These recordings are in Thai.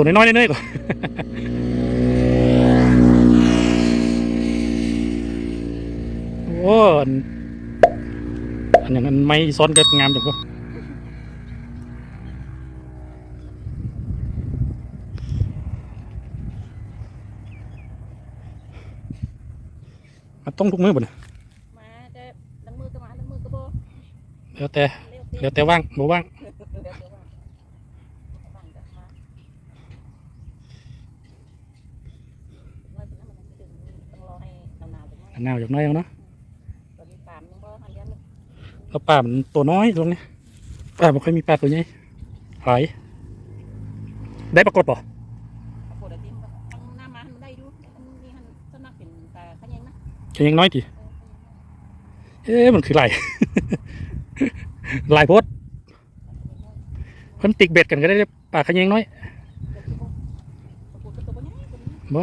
ตัวน้อยๆน้อยๆก่อนโอ้อันอันอย่างนั้นไม่ซ้อนกันงามจังวะมันต้องทุกมือบ่เนี่ยมาจะดังมือก็มาดังมือก็บ่แล้วแต่เร็วเร็วแล้วแต่ว่างบ่ว่าง เร็วเร็วว่าบ้านก็มาว่าจะนั่นมันจะถึงต้องรอให้ หนาวๆถึงอันหนาวอย่างน้อยเอาเนาะตอนนี้ปามยังบ่ทันยันเลยแล้วปลามันตัวน้อยตรงนี้ปลาไม่ค่อยมีปลาตัวใหญ่หลายได้ปรากฏป่ะปกติมันทั้งหน้ามามันได้ดูอันนี้หันสนักเป็นแต่ขยังนะแค่ยังน้อยทีเอ๊ะมันคือไรลายโพดเพิ่นติกเบ็ดกันก็ได้ปลาขะแยงน้อยปกติตัวนี้บ่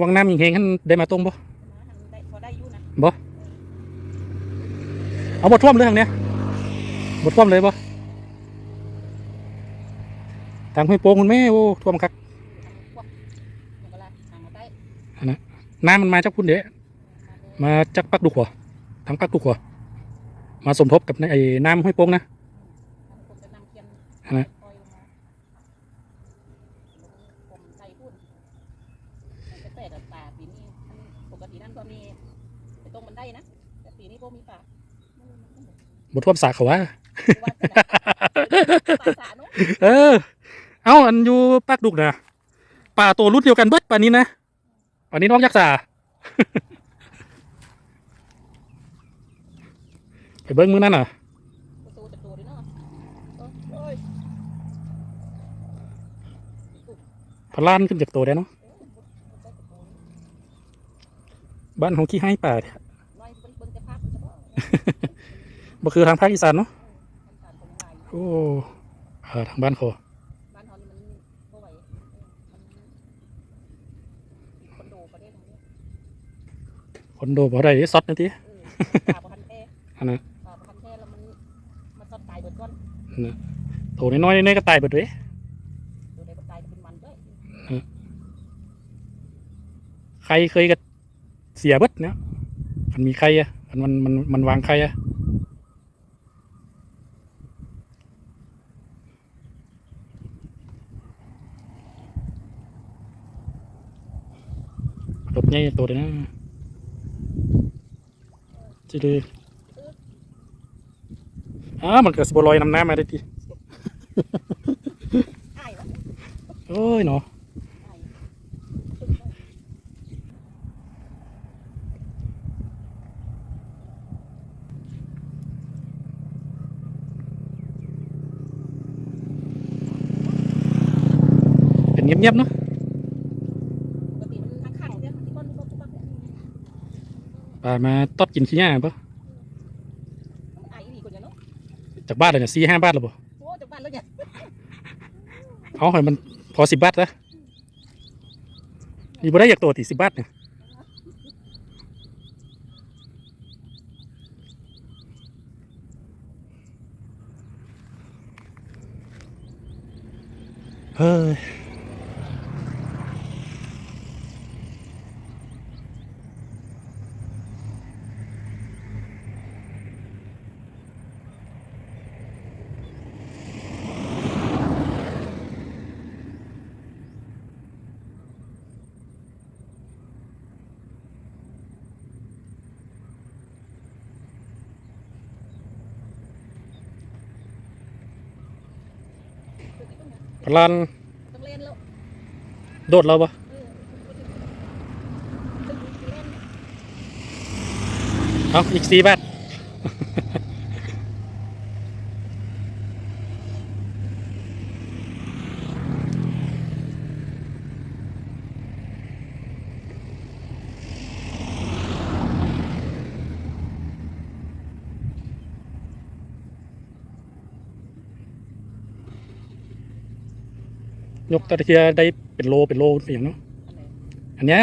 วังน้ำยิงเฮงขันได้มาตรงบ่ได้พอได้อยู่นะเอาบทท่วมเลยทางเนี้ยบทท่วมเลยบ่ทางห้วยโป่งคุณแม่โอ้ท่วมคักพวกอย่างไรทางได้น้ำมันมาจากพุ่นเดะมาจากปักดุกหัวทางปักดุกหัวมาสมทบกับในไอ้น้ำห้วยโป่งนะผมจะนำเทียนอันนั้น ปล่อยลงมาผมใส่พุ่นมันจะแปลกกับป่าปีนี้มันปกตินั่นก็มี ไปตรงมันได้นะแต่ปีนี้พวกมีป่าบทท่วมสาเขาว่าว่าป่าสาเนาะเออ เอาอันอยู่ปักดุกนะป่าตัวรุ่นเดียวกันเบิดป่านี้นะป่านี้น้องยักษ์สาไปเบิ้งมือนั่นน่ะประตูจะตัวด้วยเนาะโอ้ยพลานขึ้นจากตัวได้เนาะบ้านของขี้ให้ป่าเนี่ย น้อยเบิ่งเบิ่งแต่ภาพมันจะบอก บ่คือทางภาคอีสานเนาะทำการตรงไหนโอ้เออทางบ้านเขาบ้านเขานี่มันบ่ไหวมันคอนโดประเทศตรงนี้คอนโดบ่ได้ซอดนะทีเออป่าประคันแท้อันนั้นป่าประคันแท้แล้วมันมันต้นตายเบิดก้อนตัวน้อยๆน้อยๆก็ตายเบิดเลยตัวใดก็ตายจะเป็นมันด้วยใครเคยก็เสียเบิดเนี่ยมันมีใครอะมันมันมันมันวางใครอะ ใหญ่ตัวเดียวนะจะดูอ้ามันเกิดสบลอยน้ำน้ำมาได้ทีอ้ายวะโอ้ยเนาะอ้ายเป็นเงียบๆเนาะ ปกติมันทั้งขังเนี่ยที่ก้นก้นก้น ป่ามาตอดกินขี้หญ้าปะอ้ายอีกคนเนาะจากบ้านเลยเนี่ยสี่ห้าบาทหรือเปล่าโอ้จากบ้านแล้วเนี่ยเอาให้มันพอสิบบาทนะนี่บ่ได้อยากตัวตีสิบบาทเนี่ยเฮ้ย พลันต้องเล่นแล้วโดดเราปะเออต้องเล่นเอาอีกสี่บาท ยกตะเคียได้เป็นโลเป็นโลเป็นอย่างเนาะอันเนี้ย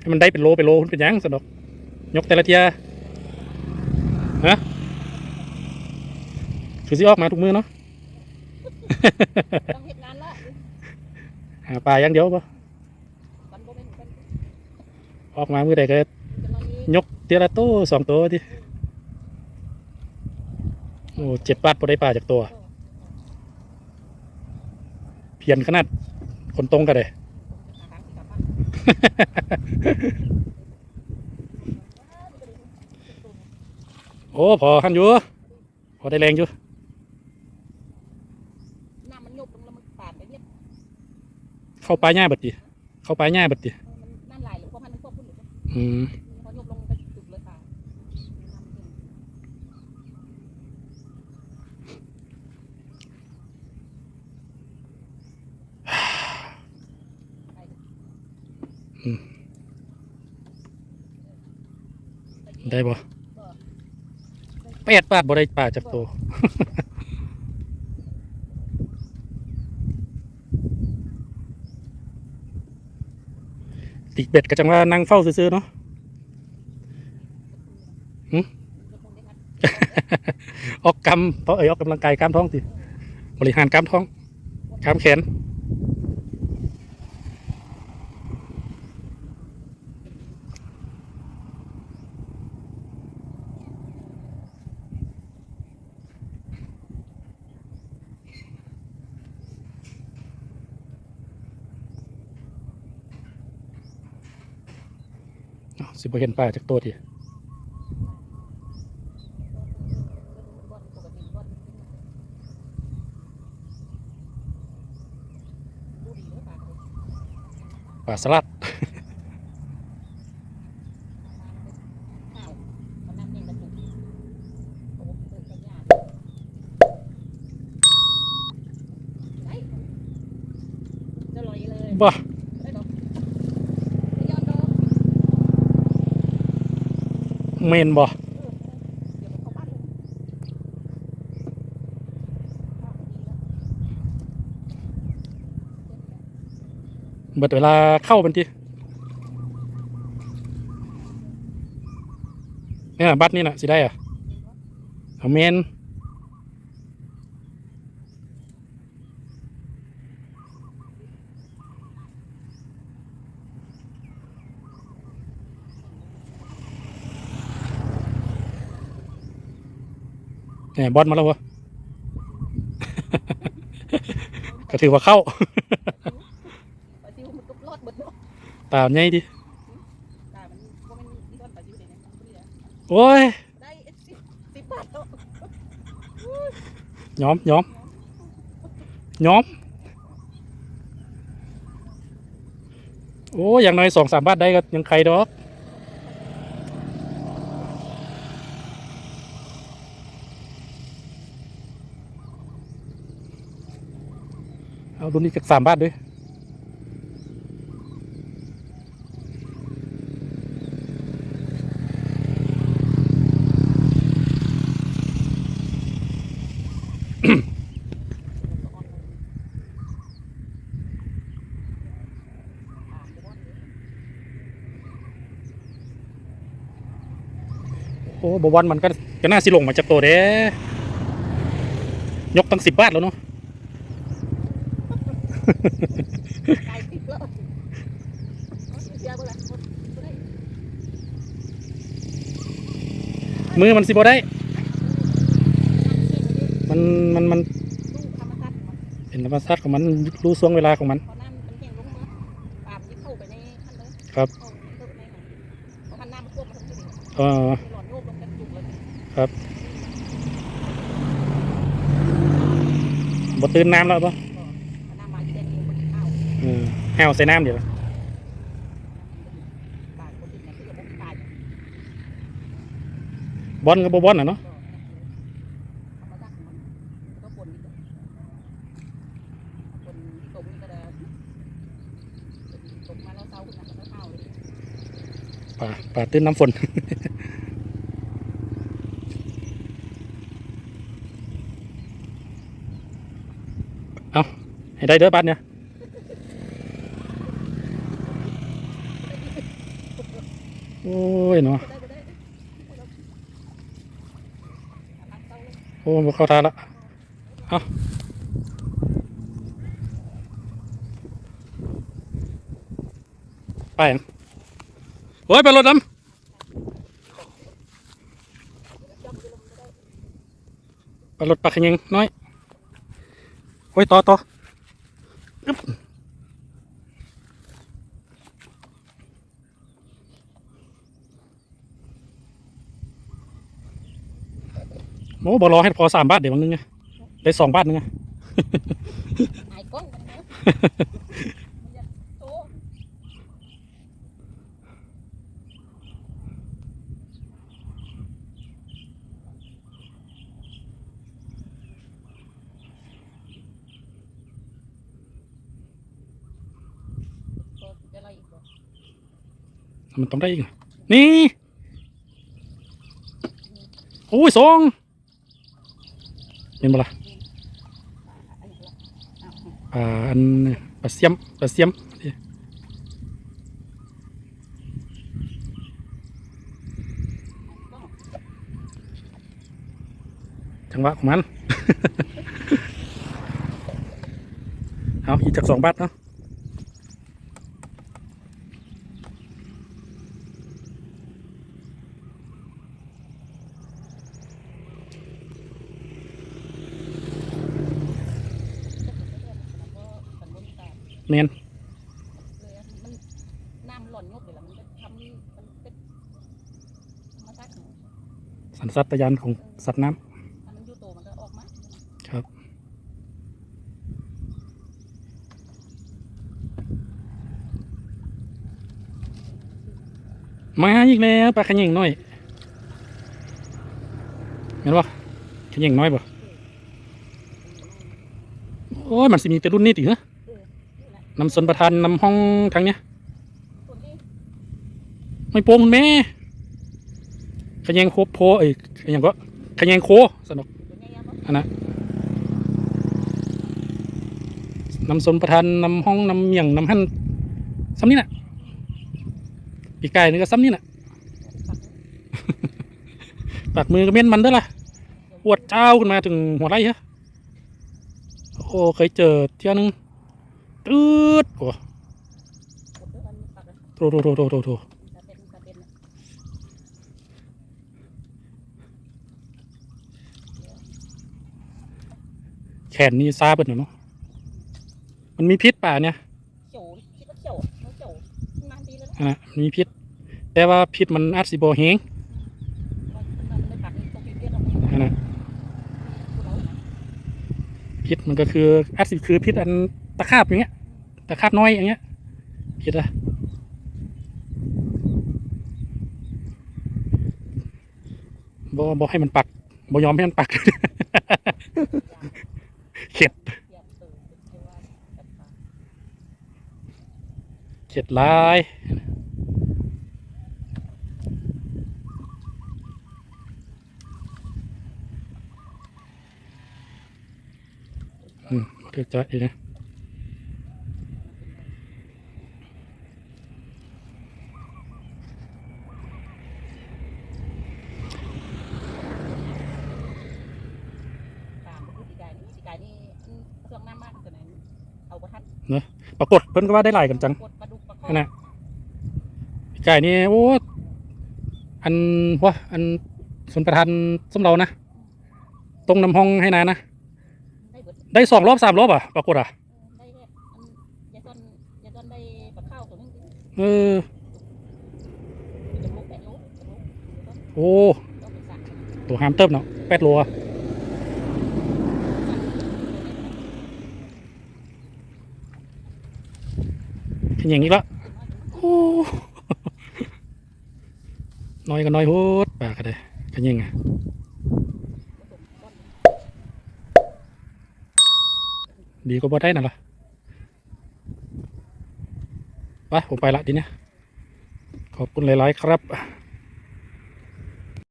ให้มันได้เป็นโลเป็นโลคุณเป็นหยังสนอกยกแต่ละเทียฮะคือสิออกมาทุกมือเนาะต้องเฮ็ดงานละหาปลาอย่างเดียวปะป็นออกมาเมื่อใดก็ยกเทียละโต้สองตัวทีโอ้เจ็ดบาทพอได้ปลาจากตัว พียนขนาดคนตรงกันเลยหาทางสิกลับบ้านโอ้พอหันอยู่ พอได้แรงอยู่น้ำมันยกลงแล้วมันปาดไปเนี่ยเข้าปลายหญ้าบัดดิเข้าปลายหญ้าบัดดิเออมันน้ำไหลหรือพวกมันมันควบคุมหรือ อืม พอยกลงมันก็จุดเลยปาดน้ำเย็นไปดิ ได้บ่แปดบาทบ่ได้ปลาจากตัวติกเบ็ดก็จังว่านั่งเฝ้าซื่อๆเนาะออกกำเพราะเอ้ยออกกำลังกายกล้ามท้องสิบริหารกล้ามท้องกล้ามแขน บ่เห็นปลาจากตัวดิปลาสลัดจะลอยเลยบ่ ได้ดอกไม่ย้อนดอก เมนบ่เมนบ่เบิดเวลาเข้าบันทีเนี่ยบัตรนี่นะสิได้อะเอาเมน เนี่ยบอลมาแล้ววะก็ถือว่าเข้าปลาซิวมันก็รอดเบิดเนาะตามใหญ่ดิตามันบ่แม่นมีต้นปลาซิวเลยนะมันเหลือโอ้ยได้สิบสิบบาทเนาะย้อมย้อมย้อม โอ้ยอย่างน้อยสองสามบาทได้ก็ยังใครดอก เอาดูนี่จากสามบาทด้วยโอ้บวันมันก็ก็น่าสิลงมาจากตัวเด้ ยกตั้งสิบบาทแล้วเนาะ ไก่ติดแล้วมือมันสิบ่ได้ มันมันมันเป็นธรรมชาติของมันรู้ช่วงเวลาของมัน ครับหมันท่วมมาทั้งที่นี่เออหลอนโยกลงกันจุกเลยบ่ตื่นน้ำแล้วปะ ก็น้ำมาเย็นเองมันข้าว เออ แหวใส่น้ำเดี๋ยวตายคนติดเนี่ยคือจะบ่ตายบอลก็บบอลอะเนาะธรรมชาติของมันก็ปนนิดเดียวปนตรงนี้ก็ได้ตกมาแล้วเศร้าขึ้นมาแล้วข้าวเลยป่าป่าตื่นน้ำฝนเอาให้ได้เด้อบัดเนี่ย โอ้ ยเนาะโอ้บ่เข้าทางละเอาไปโอ้ยไปรถดำไปรถปลาขยิงน้อย โอ้ย ต่อต่อ โอ้บอรอให้พอสามบาทเดี๋ยววันนึงไงได้สองบาทนึงไงหายกล้องมันนะมันต้องได้อีก นี่ โอ้ยสอง นบ่ล่ะอันนี้ลาอันปลาเสียมปลาเสียมจังหวะของมัน เอาอีกจากสองบาทเนาะ แล้วก็สันบนตา เนียนเลยอะมันน้ำหล่อนงบเลยล่ะมันจะทำนี่มันเป็นธรรมชาติของสัญชาตญาณของสัตว์น้ถ้ามันอยู่โตมันก็ออกมาำครับ มาอีกแล้วปลาขยิงน้อยเห็นปะขยิงน้อยปะโอ้ยมันสิมีแต่รุ่นนี้ติเหรอ นี่แหละนำสนประธานนำห้องทางเนี้ยตัวนี้ไม่โปงคุณแม่ขยิงโคโพเอ้ยขยิงก็ขยิงโคสนุกตัวนี้ยังบ่อันนะนำสนประธานนำห้องนำเมียงนำหั่นซ้ำนี่น่ะปีกไก่นี่ก็ซ้ำนี่น่ะปักปากมือก็เม่นมันเด้อล่ะปวดเจ้าขึ้นมาถึงหัวไหล่ฮะโอ้เคยเจอเที่ยวนึง ตืดโอ้กดด้วยกันปักเลยโถโถโถโถโถโถจะเป็นจะเป็นน่ะแขนนี่ซาเบิดหน่อยเนาะมันมีพิษป่าเนี่ยเขียวคิดว่าเขียวมันเขียวนานดีแล้วนะอันนะมีพิษ แต่ว่าพิษมันอาจสิบอเฮงมันมันไม่ปักนี่ต้องมีเลือดออกมาอันนะผู้เราน่ะพิษมันก็คืออาจสิคือพิษอันตะขาบอย่างเงี้ย ตะขาบน้อยอย่างเงี้ยพิษอะบอบอให้มันปักบอยอมให้มันปักเข็ดเข็ดลายอืมเรียกจะอีกนะ ปลามันคือสีกายนี่สีกายนี่อืมเค รื่องน้ำมากตัวไหนเอาประทัดปรากฏเพิ่นก็ว่าได้หลายกันจังกดปลาดุกปลาข้ออันน่ะไก่นี่โอ้อันว่าอันสนประธานสำเรานะตรงนำห้องให้นายนะได้เบิดได้สองรอบสามรอบอะปรากฏอะได้แค่อันยายต้นยายต้นได้ปลาข้าวตัวนึงเออจะลูกแปดลูกจะลูกยายต้นโอ้ต้องเป็นสักตัวหามเติบเนาะแปดโลอะ ขยิงนี้ละน้อยก็น้อยโหดปากก็ได้ขยิงไงดีก็บ่ได้น่ะล่ะไปผมไปละทีเนี้ยขอบคุณหลาย ๆ ครับ